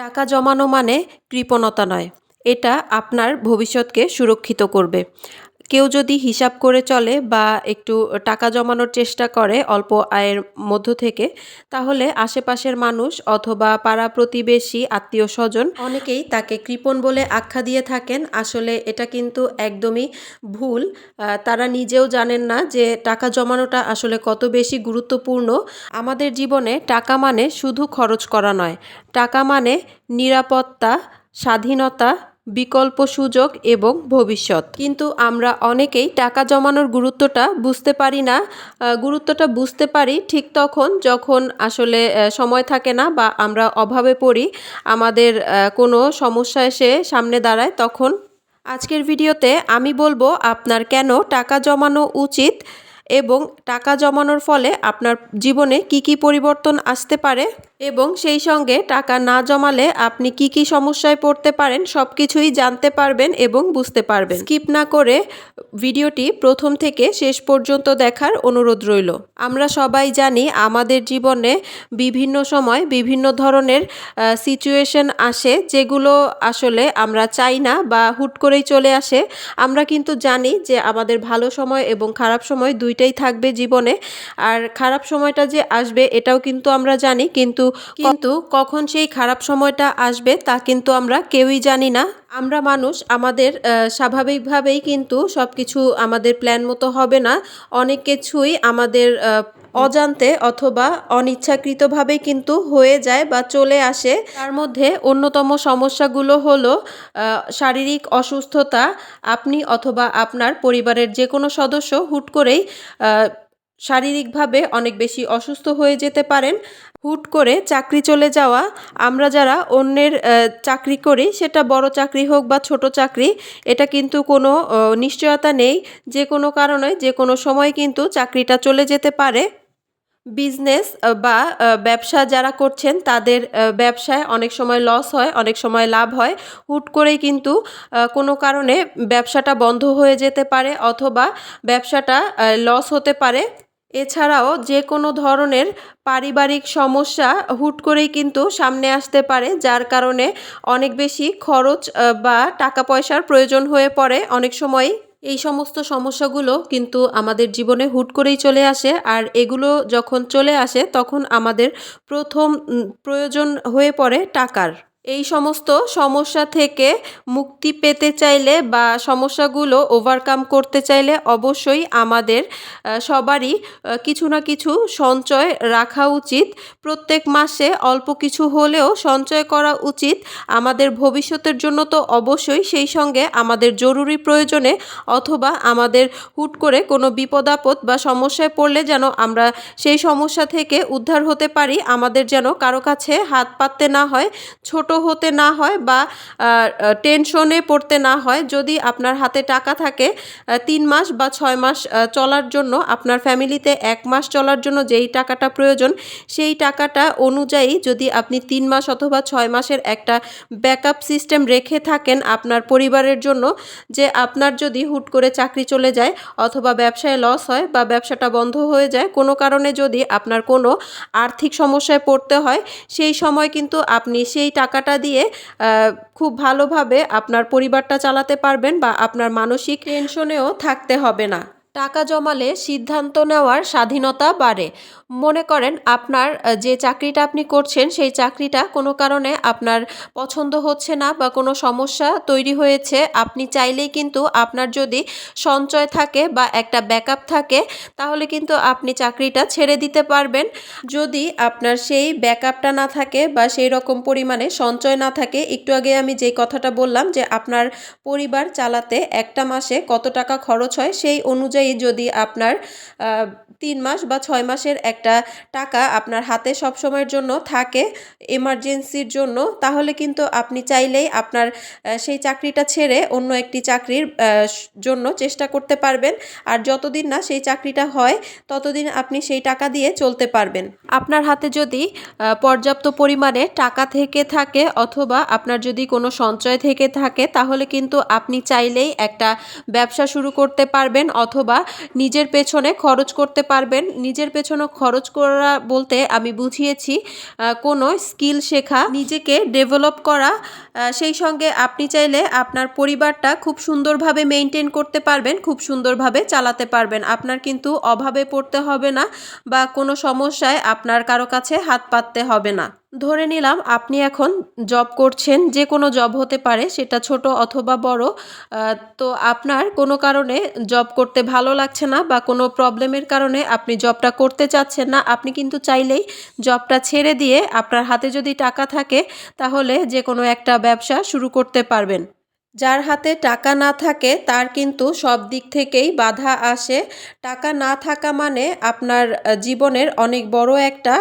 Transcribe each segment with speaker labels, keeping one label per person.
Speaker 1: টাকা জমানো মানে কৃপণতা নয়। এটা আপনার ভবিষ্যৎকে সুরক্ষিত করবে। কেউ যদি হিসাব করে চলে বা একটু টাকা জমানোর চেষ্টা করে অল্প আয়ের মধ্য থেকে, তাহলে আশেপাশের মানুষ অথবা পাড়া প্রতিবেশী, আত্মীয় স্বজন অনেকেই তাকে কৃপণ বলে আখ্যা দিয়ে থাকেন। আসলে এটা কিন্তু একদমই ভুল। তারা নিজেও জানেন না যে টাকা জমানোটা আসলে কত বেশি গুরুত্বপূর্ণ। আমাদের জীবনে টাকা মানে শুধু খরচ করা নয়। টাকা মানে নিরাপত্তা, স্বাধীনতা বিকল্প সুযোগ এবং ভবিষ্যৎ। কিন্তু আমরা অনেকেই টাকা জমানোর গুরুত্বটা বুঝতে পারি না। গুরুত্বটা বুঝতে পারি ঠিক তখন যখন আসলে সময় থাকে না বা আমরা অভাবে পড়ি, আমাদের কোনো সমস্যা এসে সামনে দাঁড়ায়, তখন আজকের ভিডিওতে আমি বলব আপনার কেন টাকা জমানো উচিত এবং টাকা জমানোর ফলে আপনার জীবনে কি কি পরিবর্তন আসতে পারে? এবং সেই সঙ্গে টাকা না জমালে আপনি কি কি সমস্যায় পড়তে পারেন সব কিছুই জানতে পারবেন এবং বুঝতে পারবেন। স্কিপ না করে ভিডিওটি প্রথম থেকে শেষ পর্যন্ত দেখার অনুরোধ রইল। আমরা সবাই জানি আমাদের জীবনে বিভিন্ন সময় বিভিন্ন ধরনের সিচুয়েশন আসে যেগুলো আসলে আমরা চাই না বা হুট করেই চলে আসে। আমরা কিন্তু জানি যে আমাদের ভালো সময় এবং খারাপ সময় দুইটাই থাকবে জীবনে। আর খারাপ সময়টা যে আসবে, এটাও কিন্তু আমরা জানি। কিন্তু কিন্তু কখন সেই খারাপ সময়টা আসবে, তা কিন্তু আমরা কেউই জানি না। আমরা মানুষ, আমাদের স্বাভাবিকভাবেই কিন্তু সব কিছু আমাদের প্ল্যান মতো হবে না। অনেক কিছুই আমাদের অজান্তে অথবা অনিচ্ছাকৃতভাবে কিন্তু হয়ে যায় বা চলে আসে। তার মধ্যে অন্যতম সমস্যাগুলো হলো শারীরিক অসুস্থতা। আপনি অথবা আপনার পরিবারের যে কোনো সদস্য হুট করেই শারীরিকভাবে অনেক বেশি অসুস্থ হয়ে যেতে পারেন। হুট করে চাকরি চলে যাওয়া। আমরা যারা অন্যের চাকরি করি, সেটা বড় চাকরি হোক বা ছোট চাকরি, এটা কিন্তু কোনো নিশ্চয়তা নেই। যে কোনো কারণে যে কোনো সময় কিন্তু চাকরিটা চলে যেতে পারে। বিজনেস বা ব্যবসা যারা করছেন, তাদের ব্যবসায় অনেক সময় লস হয়, অনেক সময় লাভ হয়। হুট করেই কিন্তু কোনো কারণে ব্যবসাটা বন্ধ হয়ে যেতে পারে অথবা ব্যবসাটা লস হতে পারে। এছাড়াও যে কোনো ধরনের পারিবারিক সমস্যা হুট করেই কিন্তু সামনে আসতে পারে, যার কারণে অনেক বেশি খরচ বা টাকা পয়সার প্রয়োজন হয়ে পড়ে। অনেক সময় এই সমস্ত সমস্যাগুলো কিন্তু আমাদের জীবনে হুট করেই চলে আসে আর এগুলো যখন চলে আসে তখন আমাদের প্রথম প্রয়োজন হয়ে পড়ে টাকার। এই সমস্ত সমস্যা থেকে মুক্তি পেতে চাইলে বা সমস্যাগুলো ওভারকাম করতে চাইলে অবশ্যই আমাদের সবারই কিছু না কিছু সঞ্চয় রাখা উচিত। প্রত্যেক মাসে অল্প কিছু হলেও সঞ্চয় করা উচিত। আমাদের ভবিষ্যতের জন্য তো অবশ্যই সেই সঙ্গে আমাদের জরুরি প্রয়োজনে অথবা আমাদের হুট করে কোনো বিপদ আপদ বা সমস্যায় পড়লে যেন আমরা সেই সমস্যা থেকে উদ্ধার হতে পারি। আমাদের যেন কারও কাছে হাত পাততে না হয়। ছোট হতে না হয় বা টেনশনে পড়তে না হয়, যদি আপনার হাতে টাকা থাকে তিন মাস বা ছয় মাস চলার জন্য, আপনার ফ্যামিলিতে এক মাস চলার জন্য যেই টাকাটা প্রয়োজন, সেই টাকাটা অনুযায়ী যদি আপনি তিন মাস অথবা ছয় মাসের একটা ব্যাকআপ সিস্টেম রেখে থাকেন আপনার পরিবারের জন্য, যে আপনার যদি হুট করে চাকরি চলে যায় অথবা ব্যবসায় লস হয় বা ব্যবসাটা বন্ধ হয়ে যায়, কোনো কারণে যদি আপনার কোনো আর্থিক সমস্যায় পড়তে হয়, সেই সময় কিন্তু আপনি সেই টাকাটা দিয়ে খুব ভালোভাবে আপনার পরিবারটা চালাতে পারবেন বা আপনার মানসিক টেনশনেও থাকতে হবে না। টাকা জমালে সিদ্ধান্ত নেওয়ার স্বাধীনতা বাড়ে। মনে করেন, আপনার যে চাকরিটা আপনি করছেন, সেই চাকরিটা কোনো কারণে আপনার পছন্দ হচ্ছে না বা কোনো সমস্যা তৈরি হয়েছে। আপনি চাইলেই কিন্তু আপনার যদি সঞ্চয় থাকে বা একটা ব্যাকআপ থাকে, তাহলে কিন্তু আপনি চাকরিটা ছেড়ে দিতে পারবেন। যদি আপনার সেই ব্যাকআপটা না থাকে বা সেই রকম পরিমাণে সঞ্চয় না থাকে, একটু আগে আমি যেই কথাটা বললাম যে আপনার পরিবার চালাতে একটা মাসে কত টাকা খরচ হয়, সেই অনুযায়ী যদি আপনার তিন মাস বা ছয় মাসের একটা টাকা আপনার হাতে সব সময়ের জন্য থাকে এমার্জেন্সির জন্য, তাহলে কিন্তু আপনি চাইলেই আপনার সেই চাকরিটা ছেড়ে অন্য একটি চাকরির জন্য চেষ্টা করতে পারবেন। আর যতদিন না সেই চাকরিটা হয়, ততদিন আপনি সেই টাকা দিয়ে চলতে পারবেন। আপনার হাতে যদি পর্যাপ্ত পরিমাণে টাকা থেকে থাকে অথবা আপনার যদি কোনো সঞ্চয় থেকে থাকে, তাহলে কিন্তু আপনি চাইলেই একটা ব্যবসা শুরু করতে পারবেন অথবা অথবা নিজের পেছনে খরচ করতে পারবেন। নিজের পেছনে খরচ করা বলতে আমি বুঝিয়েছি কোনো স্কিল শেখা, নিজেকে ডেভেলপ করা সেই সঙ্গে আপনি চাইলে আপনার পরিবারটা খুব সুন্দরভাবে মেনটেন করতে পারবেন, খুব সুন্দরভাবে চালাতে পারবেন। আপনার কিন্তু অভাবে পড়তে হবে না বা কোনো সমস্যায় আপনার কারও কাছে হাত পাততে হবে না। ধরে নিলাম আপনি এখন জব করছেন, যে কোনো জব হতে পারে, সেটা ছোট অথবা বড় তো আপনার কোনো কারণে জব করতে ভালো লাগছে না বা কোনো প্রবলেমের কারণে আপনি জবটা করতে চাচ্ছেন না, আপনি কিন্তু চাইলেই জবটা ছেড়ে দিয়ে আপনার হাতে যদি টাকা থাকে, তাহলে যে কোনো একটা ব্যবসা শুরু করতে পারবেন। যার হাতে টাকা না থাকে, তার কিন্তু সব দিক থেকেই বাধা আসে। টাকা না থাকা মানে আপনার জীবনের অনেক বড় একটা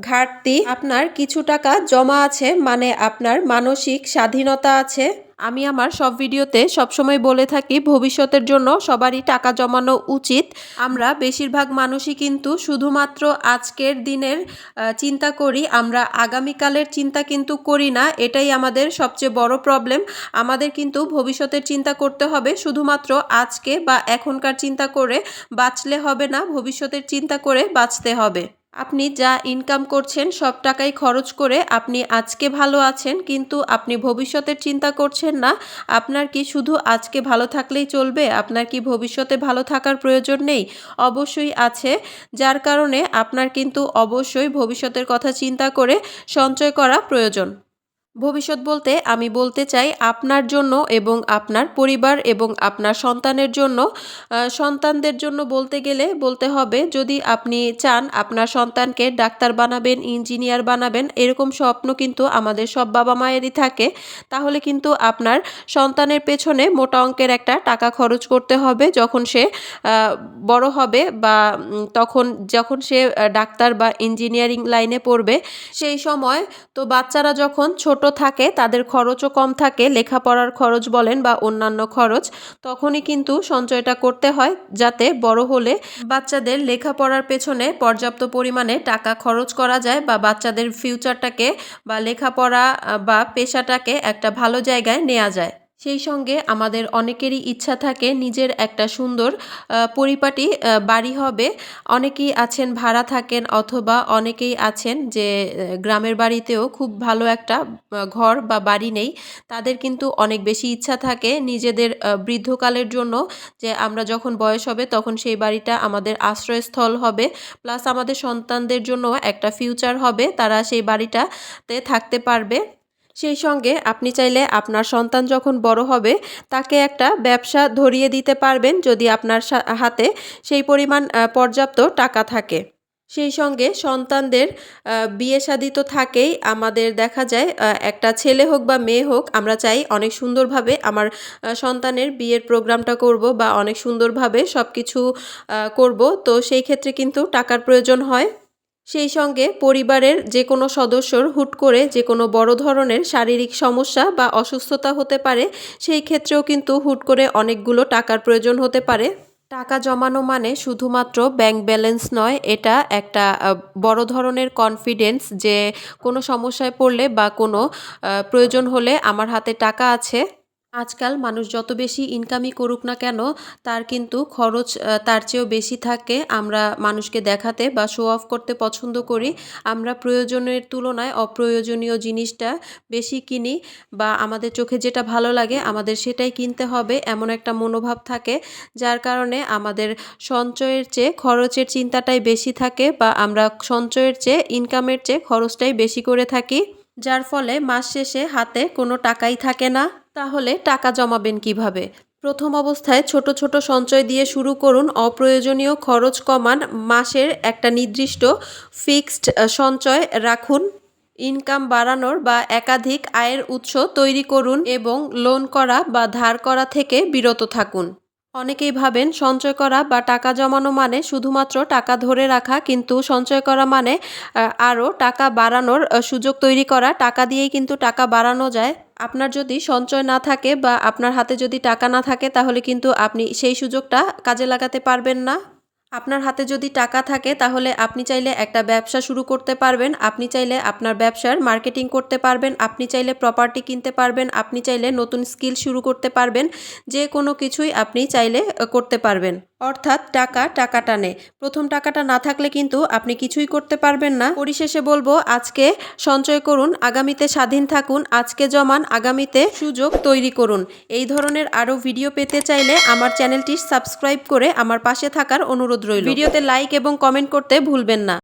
Speaker 1: ঘাটতি। আপনার কিছু টাকা জমা আছে মানে আপনার মানসিক স্বাধীনতা আছে। আমি আমার সব ভিডিওতে সবসময় বলে থাকি, ভবিষ্যতের জন্য সবারই টাকা জমানো উচিত। আমরা বেশিরভাগ মানুষই কিন্তু শুধুমাত্র আজকের দিনের চিন্তা করি, আমরা আগামীকালের চিন্তা কিন্তু করি না, এটাই আমাদের সবচেয়ে বড় প্রবলেম আমাদের কিন্তু ভবিষ্যতের চিন্তা করতে হবে, শুধুমাত্র আজকে বা এখনকার চিন্তা করে বাঁচলে হবে না, ভবিষ্যতের চিন্তা করে বাঁচতে হবে। আপনি যা ইনকাম করছেন সব টাকাই খরচ করে আপনি আজকে ভালো আছেন, কিন্তু আপনি ভবিষ্যতের চিন্তা করছেন না। আপনার কি শুধু আজকে ভালো থাকলেই চলবে? আপনার কি ভবিষ্যতে ভালো থাকার প্রয়োজন নেই? অবশ্যই আছে। যার কারণে আপনার কিন্তু অবশ্যই ভবিষ্যতের কথা চিন্তা করে সঞ্চয় করা প্রয়োজন। ভবিষ্যৎ বলতে আমি বলতে চাই আপনার জন্য এবং আপনার পরিবার এবং আপনার সন্তানের জন্য সন্তানদের জন্য বলতে গেলে বলতে হবে যদি আপনি চান আপনার সন্তানকে ডাক্তার বানাবেন, ইঞ্জিনিয়ার বানাবেন, এরকম স্বপ্ন কিন্তু আমাদের সব বাবা মায়েরই থাকে, তাহলে কিন্তু আপনার সন্তানের পেছনে মোটা অঙ্কের একটা টাকা খরচ করতে হবে যখন সে বড় হবে বা তখন যখন সে ডাক্তার বা ইঞ্জিনিয়ারিং লাইনে পড়বে, সেই সময় তো বাচ্চারা যখন ছোট থাকে, তাদের খরচও কম থাকে, লেখাপড়ার খরচ বলেন বা অন্যান্য খরচ, তখনই কিন্তু সঞ্চয়টা করতে হয় যাতে বড় হলে বাচ্চাদের লেখাপড়ার পেছনে পর্যাপ্ত পরিমাণে টাকা খরচ করা যায় বা বাচ্চাদের ফিউচারটাকে বা লেখাপড়া বা পেশাটাকে একটা ভালো জায়গায় নেওয়া যায়। সেই সঙ্গে আমাদের অনেকেরই ইচ্ছা থাকে নিজের একটা সুন্দর পরিপাটি বাড়ি হবে। অনেকেই আছেন, ভাড়া থাকেন অথবা অনেকেই আছেন যে গ্রামের বাড়িতেও খুব ভালো একটা ঘর বা বাড়ি নেই। তাদের কিন্তু অনেক বেশি ইচ্ছা থাকে নিজেদের বৃদ্ধকালের জন্য যে, আমরা যখন বয়স হবে তখন সেই বাড়িটা আমাদের আশ্রয়স্থল হবে। প্লাস আমাদের সন্তানদের জন্য একটা ফিউচার হবে। তারা সেই বাড়িটাতে থাকতে পারবে। সেই সঙ্গে আপনি চাইলে আপনার সন্তান যখন বড় হবে, তাকে একটা ব্যবসা ধরিয়ে দিতে পারবেন যদি আপনার হাতে সেই পরিমাণ পর্যাপ্ত টাকা থাকে। সেই সঙ্গে সন্তানদের বিয়ে শাদী তো থাকেই। আমাদের দেখা যায় একটা ছেলে হোক বা মেয়ে হোক, আমরা চাই অনেক সুন্দরভাবে আমার সন্তানের বিয়ের প্রোগ্রামটা করব বা অনেক সুন্দরভাবে সব কিছু করব। তো সেই ক্ষেত্রে কিন্তু টাকার প্রয়োজন হয়। সেই সঙ্গে পরিবারের যে কোনো সদস্যর হুট করে যে কোনো বড় ধরনের শারীরিক সমস্যা বা অসুস্থতা হতে পারে, সেই ক্ষেত্রেও কিন্তু হুট করে অনেকগুলো টাকার প্রয়োজন হতে পারে। টাকা জমানো মানে শুধুমাত্র ব্যাংক ব্যালেন্স নয়, এটা একটা বড় ধরনের কনফিডেন্স যে কোনো সমস্যায় পড়লে বা কোনো প্রয়োজন হলে আমার হাতে টাকা আছে। আজকাল মানুষ যত বেশি ইনকামই করুক না কেন, তার কিন্তু খরচ তার চেয়েও বেশি থাকে। আমরা মানুষকে দেখাতে বা শো অফ করতে পছন্দ করি। আমরা প্রয়োজনের তুলনায় অপ্রয়োজনীয় জিনিসটা বেশি কিনি বা আমাদের চোখে যেটা ভালো লাগে, আমাদের সেটাই কিনতে হবে এমন একটা মনোভাব থাকে, যার কারণে আমাদের সঞ্চয়ের চেয়ে খরচের চিন্তাটাই বেশি থাকে বা আমরা সঞ্চয়ের চেয়ে ইনকামের চেয়ে খরচটাই বেশি করে থাকি। যার ফলে মাস শেষে হাতে কোনো টাকাই থাকে না। তাহলে টাকা জমাবেন কীভাবে? প্রথম অবস্থায় ছোট ছোট সঞ্চয় দিয়ে শুরু করুন। অপ্রয়োজনীয় খরচ কমান। মাসের একটা নির্দিষ্ট ফিক্সড সঞ্চয় রাখুন। ইনকাম বাড়ানোর বা একাধিক আয়ের উৎস তৈরি করুন এবং লোন করা বা ধার করা থেকে বিরত থাকুন। অনেকেই ভাবেন সঞ্চয় করা বা টাকা জমানো মানে শুধুমাত্র টাকা ধরে রাখা, কিন্তু সঞ্চয় করা মানে আরও টাকা বাড়ানোর সুযোগ তৈরি করা। টাকা দিয়েই কিন্তু টাকা বাড়ানো যায়। আপনার যদি সঞ্চয় না থাকে বা আপনার হাতে যদি টাকা না থাকে, তাহলে কিন্তু আপনি সেই সুযোগটা কাজে লাগাতে পারবেন না। আপনার হাতে যদি টাকা থাকে, তাহলে আপনি চাইলে একটা ব্যবসা শুরু করতে পারবেন। আপনি চাইলে আপনার ব্যবসার মার্কেটিং করতে পারবেন। আপনি চাইলে প্রপার্টি কিনতে পারবেন। আপনি চাইলে নতুন স্কিল শুরু করতে পারবেন। যে কোনো কিছুই আপনি চাইলে করতে পারবেন। অর্থাৎ টাকা টাকা টানে প্রথম টাকাটা না থাকলে কিন্তু আপনি কিছুই করতে পারবেন না। পরিশেষে বলব, আজকে সঞ্চয় করুন, আগামীতে স্বাধীন থাকুন, আজকে জমান, আগামীতে সুযোগ তৈরি করুন। এই ধরনের আরও ভিডিও পেতে চাইলে আমার চ্যানেলটি সাবস্ক্রাইব করে আমার পাশে থাকার অনুরোধ রইল। ভিডিওতে লাইক এবং কমেন্ট করতে ভুলবেন না।